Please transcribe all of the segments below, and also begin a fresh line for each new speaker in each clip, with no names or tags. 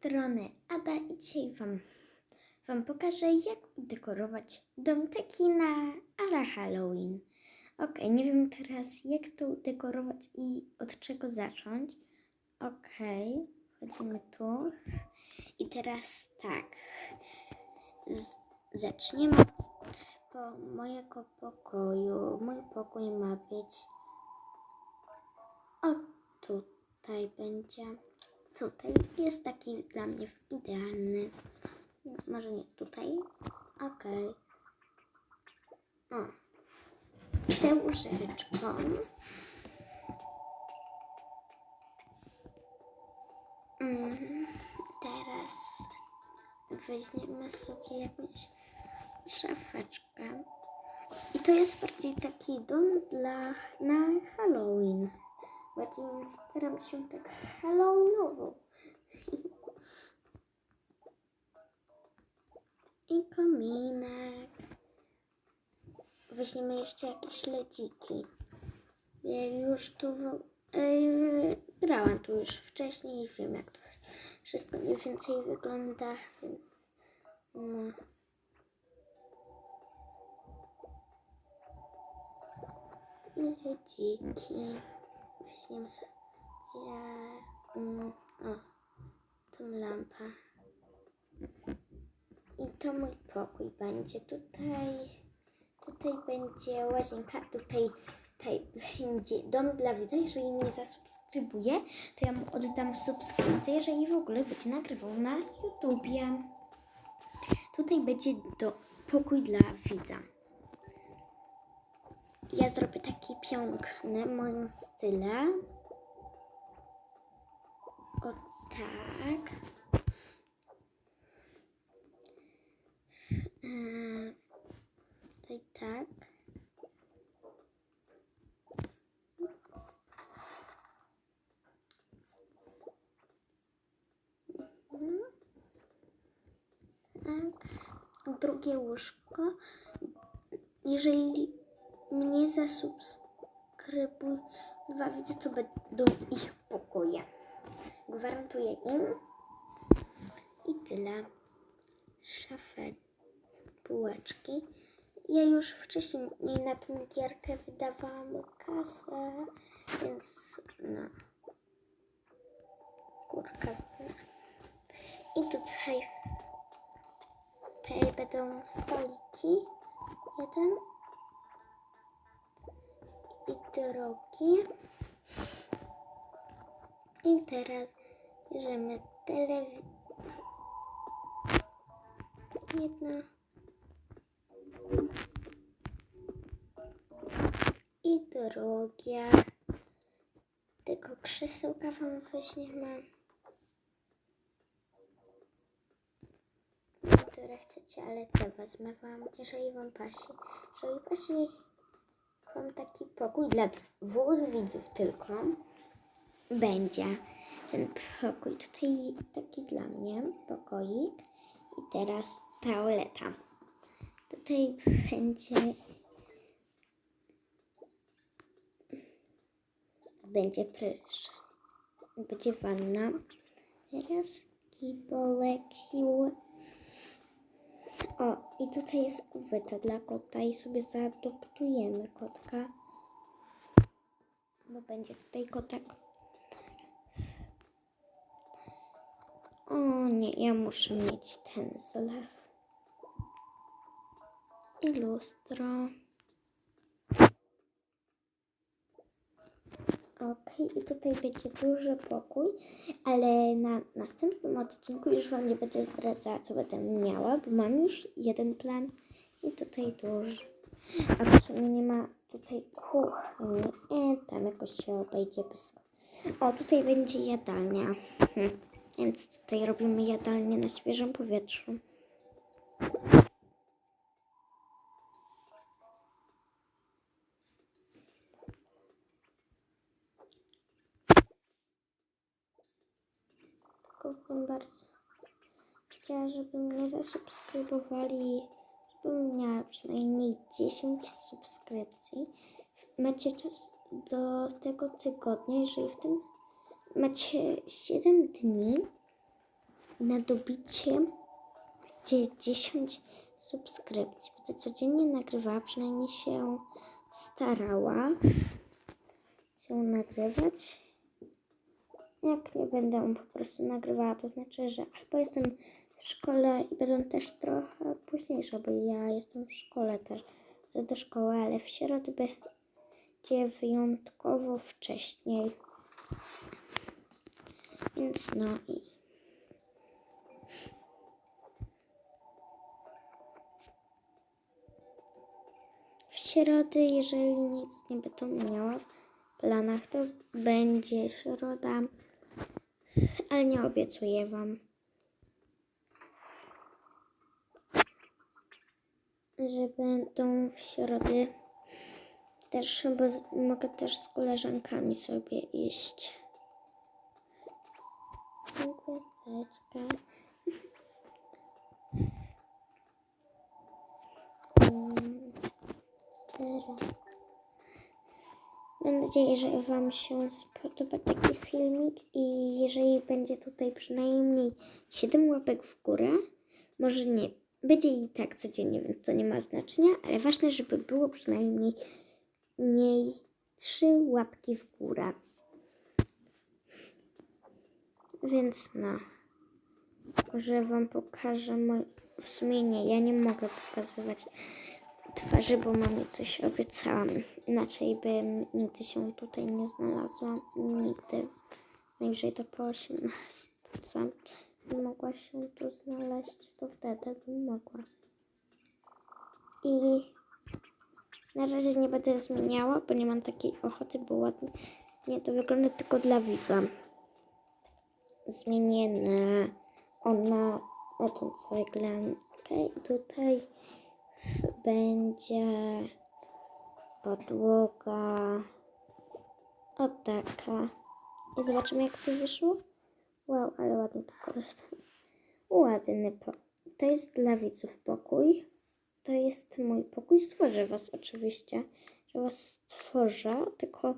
strony Ada i dzisiaj wam, wam pokażę jak udekorować dom Tekina ala Halloween. Ok, nie wiem teraz jak to udekorować i od czego zacząć. Ok, wchodzimy tu. I teraz tak, Z, zaczniemy po mojego pokoju. Mój pokój ma być o tutaj będzie. Tutaj jest taki dla mnie idealny. Może nie tutaj. Okej. O. Tę łóżeczką. Mm, teraz weźmiemy sobie jakąś szafeczkę. I to jest bardziej taki dom dla na Halloween. Bardziej staram się tak Halloweenowo. I kominek. Weźmiemy jeszcze jakieś śledziki. Ja już tu yy, grałam tu już wcześniej i wiem jak to wszystko mniej więcej wygląda. No. Weźmiemy sobie mm, o, tą lampę. I to mój pokój będzie. Tutaj, tutaj będzie łazienka, tutaj, tutaj będzie dom dla widza. Jeżeli mnie zasubskrybuje, to ja mu oddam subskrypcję, jeżeli w ogóle będzie nagrywał na YouTubie. Tutaj będzie do, pokój dla widza. Ja zrobię taki piękny, moim style. O tak. Tutaj tak. Mhm. Tak. Drugie łóżko. Jeżeli mnie zasubskrybuj dwa widzę, to będą ich pokoje. Gwarantuję im. I tyle. Szafę, półeczki. Ja już wcześniej na tą gierkę wydawałam kasę, więc no. Kurka. I tutaj, tutaj będą stoliki. Jeden i drugi. I teraz bierzemy telewizor. Jedna. I drugie. Tego krzesełka wam weźmiemy. Które chcecie, ale te wezmę wam, jeżeli wam pasi. Jeżeli pasi Mam taki pokój dla dwóch widzów tylko. Będzie ten pokój tutaj taki dla mnie, pokoik. I teraz toaleta. Tutaj będzie będzie prysz. Będzie wanna. Teraz kibolek. O, i tutaj jest kuweta dla kota i sobie zaadoptujemy kotka. Bo będzie tutaj kotek. O nie, ja muszę mieć ten zlew. I lustro. Ok, i tutaj będzie duży pokój, ale na następnym odcinku już Wam nie będę zdradzała, co będę miała, bo mam już jeden plan i tutaj duży. A w sumie nie ma tutaj kuchni, e, tam jakoś się obejdzie bez... O, tutaj będzie jadalnia, hm. więc tutaj robimy jadalnię na świeżym powietrzu. Bym bardzo chciała, żeby mnie zasubskrybowali, żebym miała przynajmniej 10 subskrypcji. Macie czas do tego tygodnia, jeżeli w tym macie 7 dni, na dobicie dzie- 10 subskrypcji. Będę codziennie nagrywała, przynajmniej się starała się nagrywać. Jak nie będę po prostu nagrywała, to znaczy, że albo jestem w szkole i będę też trochę późniejsza, bo ja jestem w szkole też, do szkoły, ale w środę będzie wyjątkowo wcześniej. Więc no i w środę, jeżeli nic nie będę miała w planach, to będzie środa, ale nie obiecuję Wam. Że będą w środę też, bo mogę też z koleżankami sobie iść. Mm, Teraz. Mam nadzieję, że Wam się spodoba taki filmik i jeżeli będzie tutaj przynajmniej 7 łapek w górę, może nie, będzie i tak codziennie, więc to nie ma znaczenia, ale ważne, żeby było przynajmniej mniej 3 łapki w górę. Więc no, może Wam pokażę moje, w sumie nie, ja nie mogę pokazywać twarzy, bo mamie coś obiecałam. Inaczej bym nigdy się tutaj nie znalazła. Nigdy. Najwyżej to po 18. Gdybym mogła się tu znaleźć, to wtedy bym mogła. I na razie nie będę zmieniała, bo nie mam takiej ochoty, bo ładnie nie to wygląda tylko dla widza. Zmienię na ona na tą ceglę. Okej, tutaj będzie podłoga o taka. I zobaczymy jak to wyszło. Wow, ale ładnie to koresponduje. Ładny po... To jest dla widzów pokój. To jest mój pokój. Stworzę was oczywiście, że was stworzę, tylko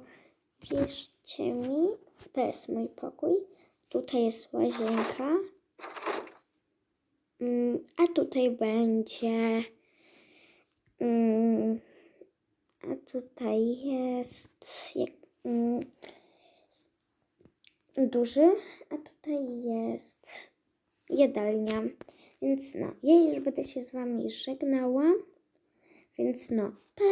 piszcie mi. To jest mój pokój. Tutaj jest łazienka. Mm, A tutaj będzie. Mm, A tutaj jest jak, mm, duży, a tutaj jest jadalnia. Więc no, ja już będę się z Wami żegnała. Więc no, pa!